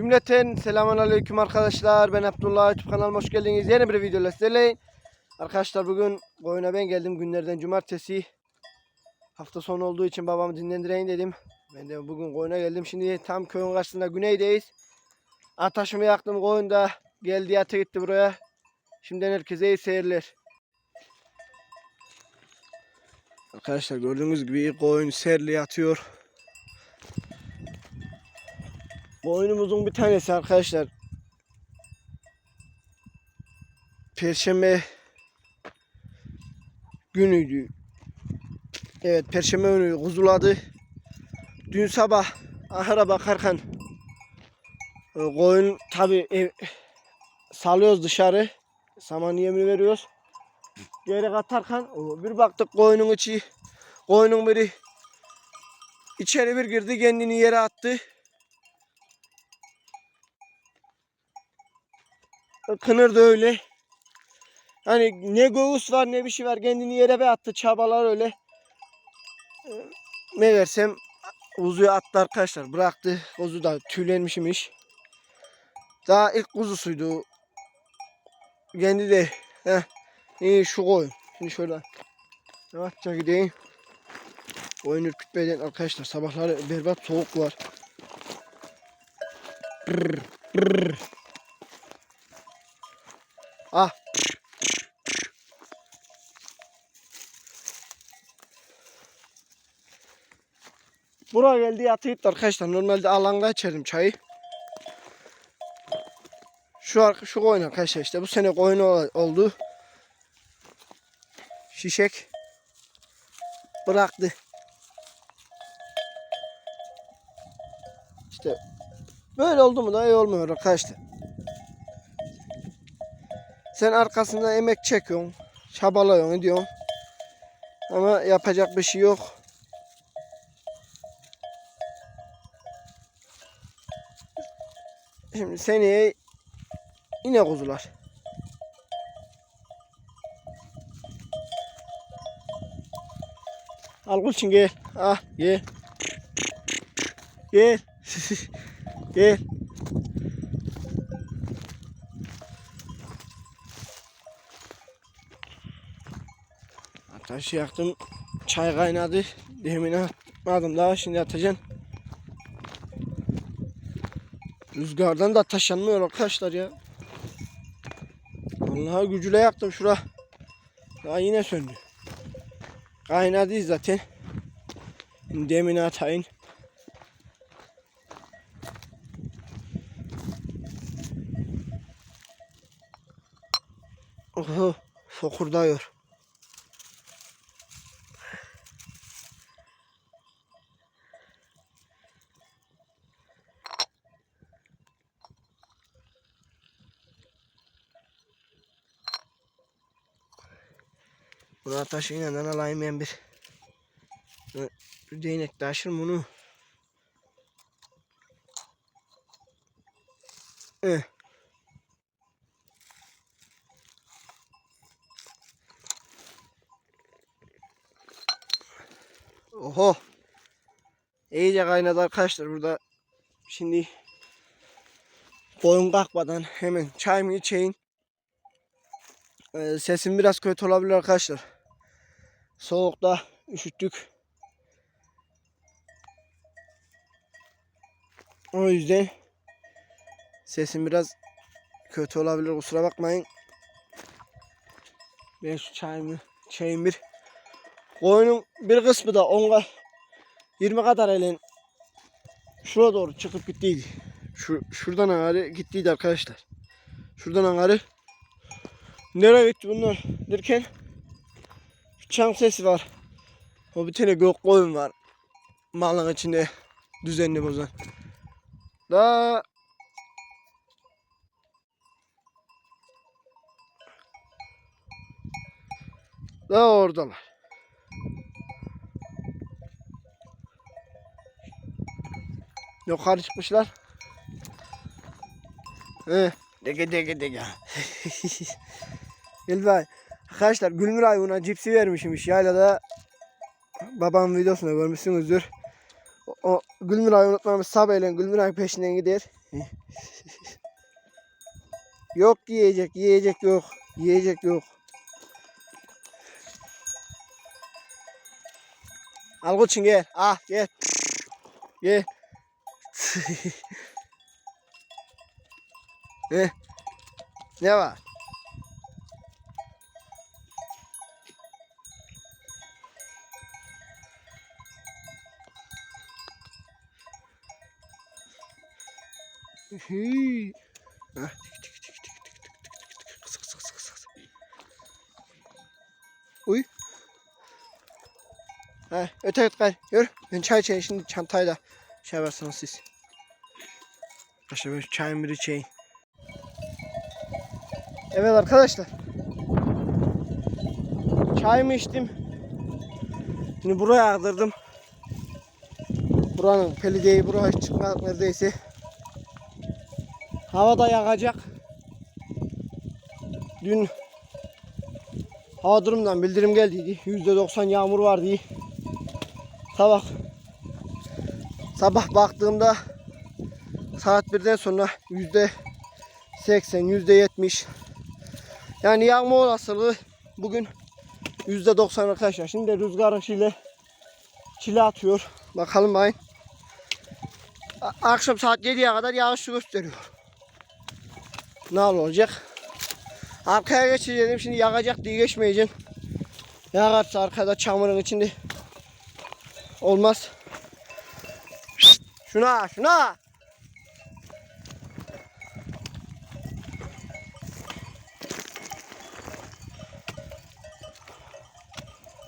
Cümleten selamun aleyküm arkadaşlar. Ben Abdullah YouTube kanalıma hoş geldiniz. Yeni bir videoyla sizlerleyim. Arkadaşlar bugün oyuna ben geldim. Günlerden cumartesi. Hafta sonu olduğu için babamı dinlendireyim dedim. Ben de bugün koyuna geldim. Şimdi tam köyün karşısında güneydeyiz. Ataşımı yaktım koyunda. Geldi yatı gitti buraya. Şimdiden herkese iyi seyirler. Arkadaşlar gördüğünüz gibi koyun serli yatıyor. Bu oyunumuzun bir tanesi arkadaşlar. Perşembe günüydü. Evet perşembe günü kuzuladı. Dün sabah ahıra bakarken e, koyun tabi ev, salıyoruz dışarı. Saman yemini veriyoruz. Geri katarken bir baktık koyunun içi koyunun biri içeri bir girdi kendini yere attı. Kınır da öyle. Hani ne göğüs var ne bir şey var. Kendini yere bir attı. Çabalar öyle. Ee, Ne versem kuzuyu attı arkadaşlar. Bıraktı. Kuzu da tüylenmişmiş. Daha ilk kuzusuydu. Kendi de heh, iyi şu koyun. Şimdi şöyle yavaşça gideyim. Koyun ürkütmeden arkadaşlar sabahları berbat soğuk var. Brr, brr. Ah. Buraya geldi yatıyıp arkadaşlar. Normalde alanda içerim çayı. Şu şu koyun arkadaşlar işte bu sene koyun ol- oldu. Şişek bıraktı. İşte böyle oldu mu da iyi olmuyor arkadaşlar. Sen arkasında emek çekiyorsun. Çabalıyorsun ediyorsun. Ama yapacak bir şey yok. Şimdi seneye yine kuzular. Al Gülçin gel. Ah gel. Gel. gel. Ateşi yaktım. Çay kaynadı. Demin atmadım daha şimdi atacaksın. Rüzgardan da ateş yanmıyor arkadaşlar ya. Vallahi gücüyle yaktım şura. Daha yine söndü. Kaynadı zaten. Demin atayın. Oho, fokurdıyor. Bunu taşın yanından alayım ben bir. Bir değnek taşır bunu. Eh. Oho. İyice kaynadı arkadaşlar burada. Şimdi koyun kalkmadan hemen çayımı içeyim. Ee, sesim biraz kötü olabilir arkadaşlar. Soğukta üşüttük. O yüzden sesim biraz kötü olabilir kusura bakmayın. Ben şu çayımı çayım bir. Koyunun bir kısmı da 10 20 kadar elin şuraya doğru çıkıp gittiydi. Şu şuradan ağrı gittiydi arkadaşlar. Şuradan ağrı Nereye gitti bunlar derken çan sesi var. O bir tane gök koyun var. Malın içinde düzenli bozan. Da da oradalar. Yukarı çıkmışlar. He. Dege dege dege. Gel bay. Arkadaşlar Gülmüray buna cipsi vermişmiş yaylada. Babam videosunda görmüşsünüzdür. O, o Gülmüray'ı unutmamış sabahleyin Gülmüray peşinden gider. yok yiyecek, yiyecek yok. Yiyecek yok. Al koçun gel. Ah gel. Gel. ne? Ne var? Kıs, kıs. Uy. Ha, öte öte gel. Yürü. Ben çay içeyim şimdi çantayı da şey yaparsınız siz. Arkadaşlar ben çayımı bir içeyim. Evet arkadaşlar. Çayımı içtim. Şimdi buraya aktardım. Buranın pelideyi buraya çıkmak neredeyse. Hava da yağacak. Dün hava durumdan bildirim geldiydi. %90 yağmur var diye. Sabah sabah baktığımda saat 1'den sonra %80 %70 yani yağma olasılığı bugün %90 arkadaşlar. Şimdi de rüzgar ışığıyla çile atıyor. Bakalım bayın. Akşam saat 7'ye kadar yağışlı gösteriyor. Ne olacak? Arkaya geçeceğim şimdi yağacak diye geçmeyeceğim. Yağarsa arkada çamurun içinde olmaz. Şuna şuna.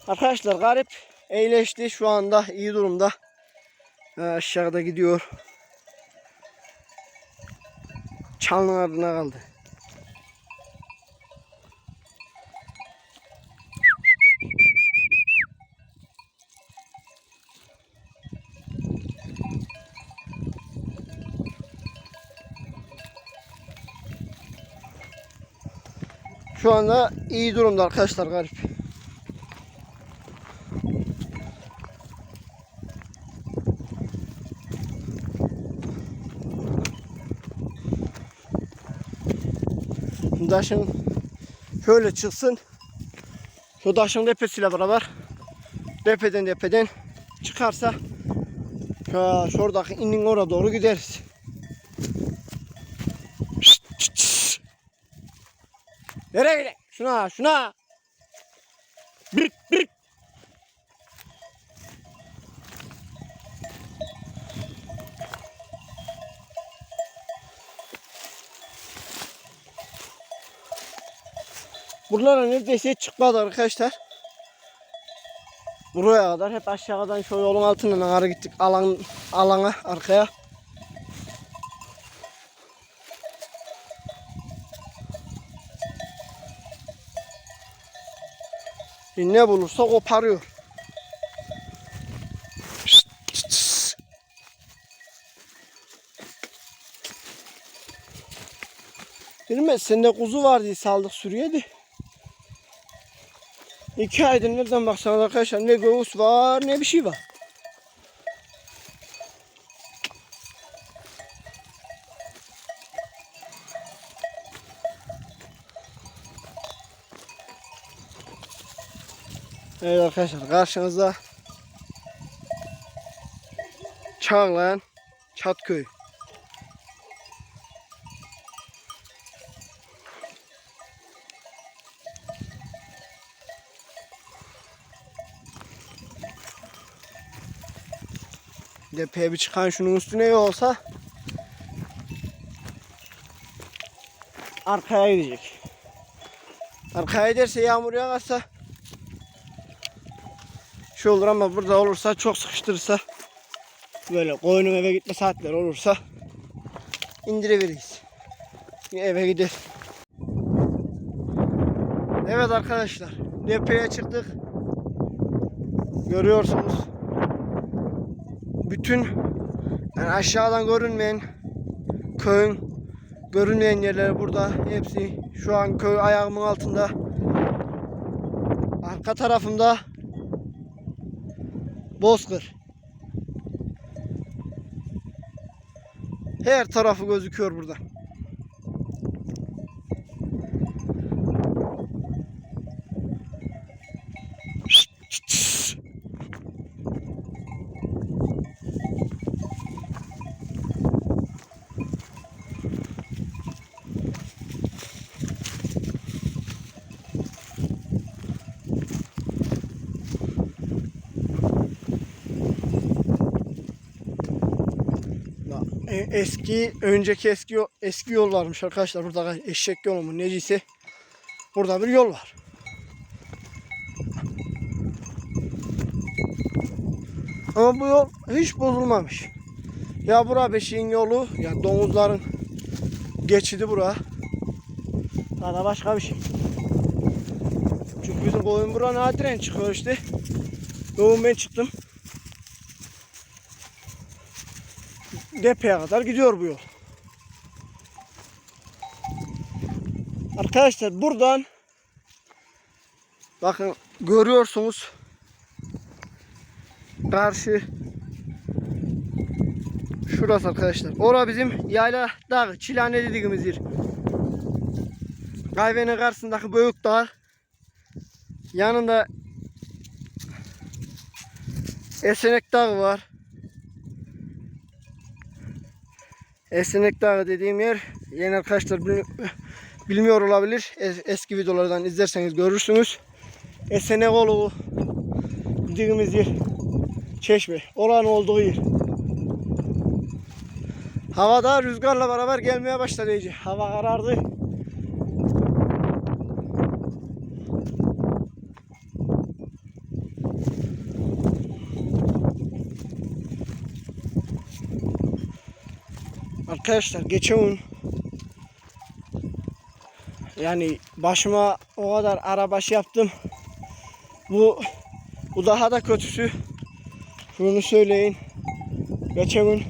Arkadaşlar garip iyileşti şu anda iyi durumda. Ha, Aşağıda gidiyor. Çanın ardına kaldı. Şu anda iyi durumda arkadaşlar garip. Daşın şöyle çıksın. Şu taşın tepesiyle beraber tepeden tepeden çıkarsa şu şuradaki inin oraya doğru gideriz. Nereye gidelim? Şuna şuna. Buralara neredeyse hiç çıkmadı arkadaşlar. Buraya kadar hep aşağıdan şu yolun altından ağrı gittik alan alana arkaya. Ne bulursa koparıyor. Bilmez sende kuzu var diye saldık sürüye de. İki aydır nereden baksanız arkadaşlar ne göğüs var ne bir şey var. Evet arkadaşlar karşınızda Çağlayan Çatköy. Bir çıkan şunun üstüne olsa arkaya gidecek. Arkaya giderse yağmur yağarsa şu olur ama burada olursa çok sıkıştırırsa böyle koyunun eve gitme saatleri olursa indirebiliriz. Eve gider. Evet arkadaşlar. Depeye çıktık. Görüyorsunuz bütün yani aşağıdan görünmeyen köyün görünmeyen yerleri burada. Hepsi şu an köy ayağımın altında. Arka tarafımda Bozkır. Her tarafı gözüküyor burada. Eski, önceki eski eski yol varmış arkadaşlar. Burada eşek yolu mu neciyse. Burada bir yol var. Ama bu yol hiç bozulmamış. Ya bura beşiğin yolu, ya domuzların geçidi bura. Ya da başka bir şey. Çünkü bizim koyun bura nadiren çıkıyor işte. Yoğun ben çıktım. Depeye kadar gidiyor bu yol. Arkadaşlar buradan bakın görüyorsunuz karşı şurası arkadaşlar. Ora bizim yayla dağı, çilane dediğimiz yer. Kayvenin karşısındaki büyük dağ. Yanında Esenek Dağı var. Esenek Dağı dediğim yer yeni arkadaşlar bil- bilmiyor olabilir. Es- eski videolardan izlerseniz görürsünüz. Esenek Olu dediğimiz yer çeşme. Oranın olduğu yer. Hava da rüzgarla beraber gelmeye başladı iyice. Hava karardı. Arkadaşlar geçen gün yani başıma o kadar arabaşı yaptım. Bu bu daha da kötüsü. Şunu söyleyin. Geçen gün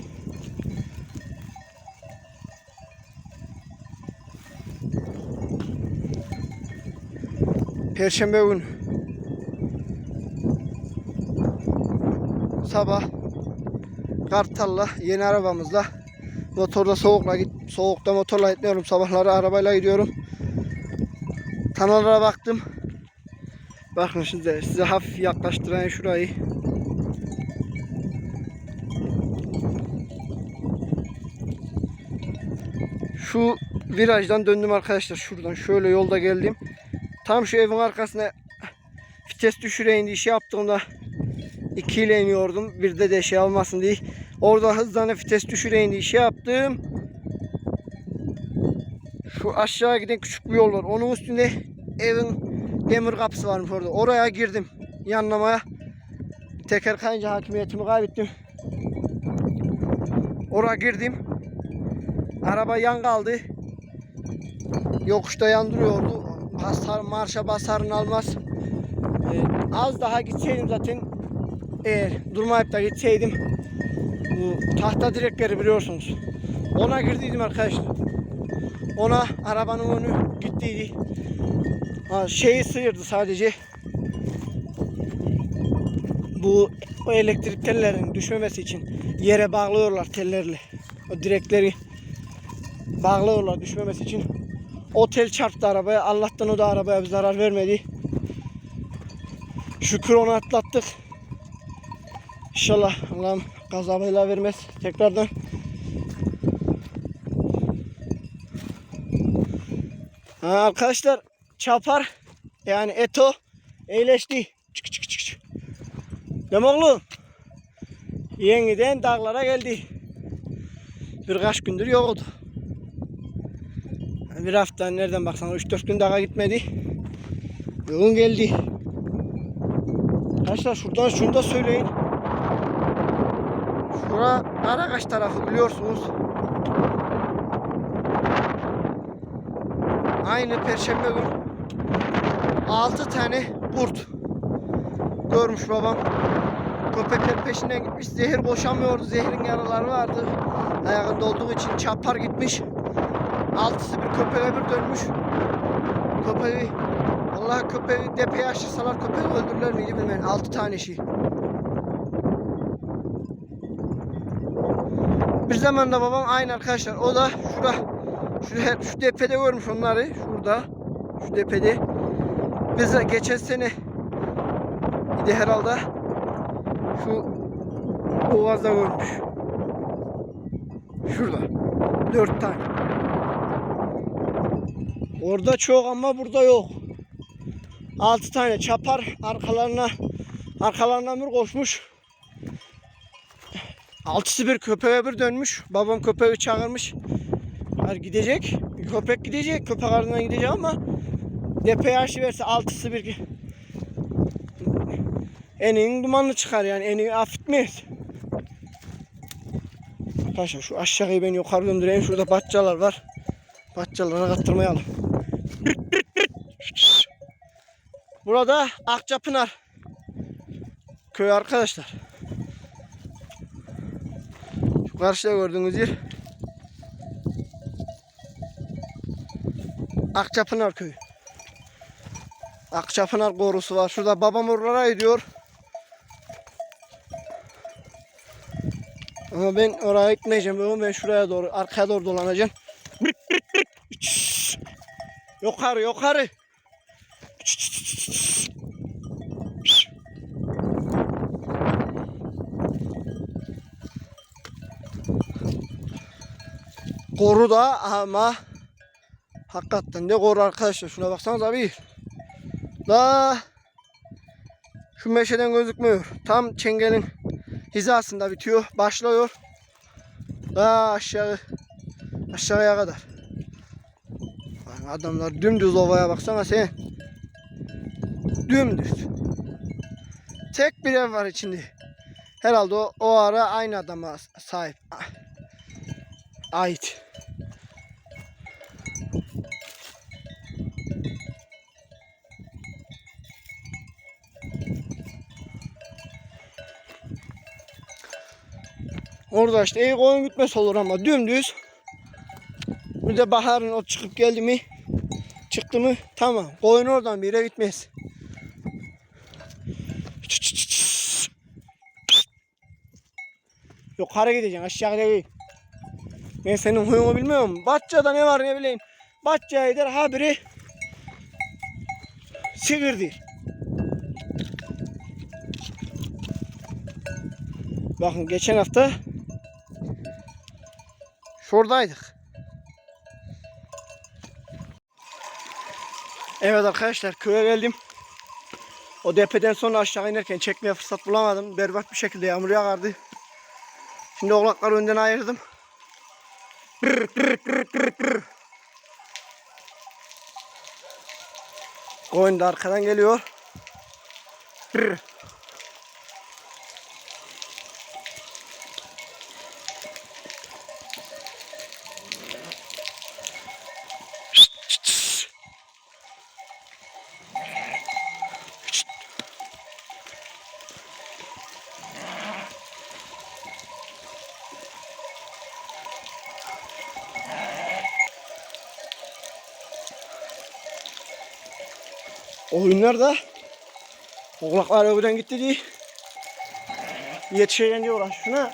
Perşembe gün sabah Kartal'la yeni arabamızla motorda soğukla git soğukta motorla gitmiyorum sabahları arabayla gidiyorum. Kanallara baktım. Bakın şimdi size hafif yaklaştırayım şurayı. Şu virajdan döndüm arkadaşlar şuradan şöyle yolda geldim. Tam şu evin arkasına vites düşüreyim diye şey yaptığımda 2 ile iniyordum. Bir de de şey almasın diye. Orada hızlanıp vites düşüreyim diye şey yaptım. Şu aşağı giden küçük bir yol var. Onun üstünde evin demir kapısı varmış orada. Oraya girdim. Yanlamaya. Teker kayınca hakimiyetimi kaybettim. Oraya girdim. Araba yan kaldı. Yokuşta yandırıyordu. Basar, marşa basarın almaz. Ee, az daha gitseydim zaten eğer durmayıp da gitseydim bu tahta direkleri biliyorsunuz. Ona girdiydim arkadaşlar. Ona arabanın önü gittiydi. Ha, şeyi sıyırdı sadece. Bu o elektrik tellerin düşmemesi için yere bağlıyorlar tellerle. O direkleri bağlıyorlar düşmemesi için. O tel çarptı arabaya. Allah'tan o da arabaya bir zarar vermedi. Şükür onu atlattık. İnşallah Allah'ım kaza bela vermez tekrardan. Ha, arkadaşlar çapar yani Eto iyileşti. Çık çık çık çık. Oğlum? Yeniden dağlara geldi. Birkaç gündür yoktu. Bir hafta nereden baksan 3-4 gün daha gitmedi. Bugün geldi. Arkadaşlar şuradan şunu da söyleyin. Şura Karakaş tarafı biliyorsunuz. Aynı perşembe gün 6 tane kurt görmüş babam. Köpekler peşinden gitmiş. Zehir boşamıyordu. Zehirin yaraları vardı. Ayağında olduğu için çapar gitmiş. Altısı bir köpeğe bir dönmüş. Köpeği Allah köpeği depeye aşırsalar köpeği öldürürler miydi bilmem. Altı tane şey. Bir zaman da babam aynı arkadaşlar. O da şurada şu, şu tepede görmüş onları. Şurada. Şu tepede. Biz geçen sene idi herhalde. Şu Boğaz'da görmüş. Şurada. Dört tane. Orada çok ama burada yok. Altı tane çapar arkalarına arkalarına bir koşmuş. Altısı bir köpeğe bir dönmüş. Babam köpeği çağırmış. Var gidecek. Köpek gidecek. Köpek ardından gidecek ama depeye aşı verse altısı bir enin dumanlı çıkar yani eni affetmez. Arkadaşlar şu aşağıyı ben yukarı döndüreyim. Şurada bahçeler var. Bahçelerine kattırmayalım. Burada Akçapınar köyü arkadaşlar. Karşıda gördüğünüz yer Akçapınar köyü. Akçapınar korusu var. Şurada babam oralara gidiyor. Ama ben oraya gitmeyeceğim. Ben ben şuraya doğru, arkaya doğru dolanacağım. Yukarı, yukarı. Koru da ama hakikaten de koru arkadaşlar. Şuna baksanız abi. Da şu meşeden gözükmüyor. Tam çengelin hizasında bitiyor. Başlıyor. Daha aşağı aşağıya kadar. Adamlar dümdüz ovaya baksana sen. Dümdüz. Tek bir ev var içinde. Herhalde o, o ara aynı adama sahip. Ait. Orada işte iyi koyun gitmesi olur ama dümdüz. Bir de baharın o çıkıp geldi mi çıktı mı tamam. Koyun oradan bir yere gitmez. Yukarı gideceksin aşağı değil. Ben senin huyunu bilmiyorum. Bahçede ne var ne bileyim. Bahçeye gider ha biri sigirdir. Bakın geçen hafta şuradaydık. Evet arkadaşlar köye geldim. O depeden sonra aşağı inerken çekmeye fırsat bulamadım. Berbat bir şekilde yağmur yağardı. Şimdi oğlakları önden ayırdım. Brr, brr, brr, brr, brr. Koyun da arkadan geliyor. Brr. Oyunlar da oğlaklar öbürden gitti diye yetişeceğim diye uğraş. Şuna.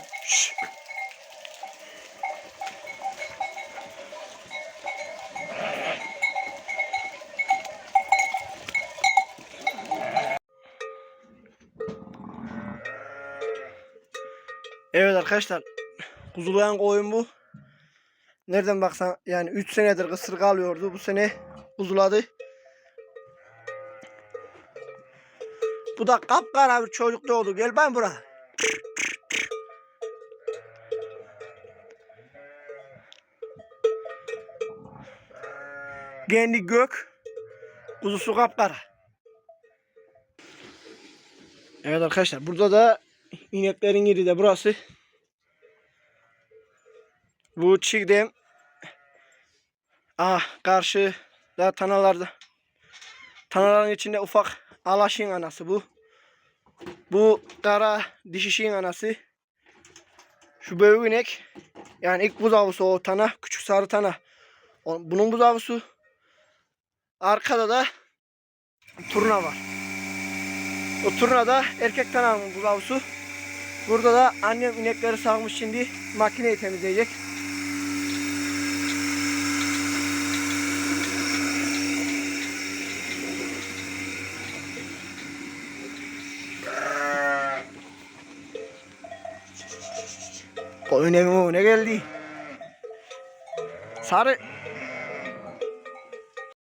Evet arkadaşlar kuzulayan koyun bu. Nereden baksan yani 3 senedir kısır kalıyordu. Bu sene kuzuladı. Bu da kapkara bir çocuk doğdu. Gel ben buraya. Kendi gök. Kuzusu kapkara. Evet arkadaşlar burada da ineklerin yeri de burası. Bu çiğdem. Ah karşı da tanalarda. Tanaların içinde ufak alaşın anası bu. Bu kara dişişin anası. Şu büyük inek. Yani ilk buzağısı o tana. Küçük sarı tana. Bunun buzağısı. Arkada da turna var. O turna da erkek tananın buzağısı. Burada da annem inekleri sağmış şimdi makineyi temizleyecek. Koyun evi ne geldi? Sarı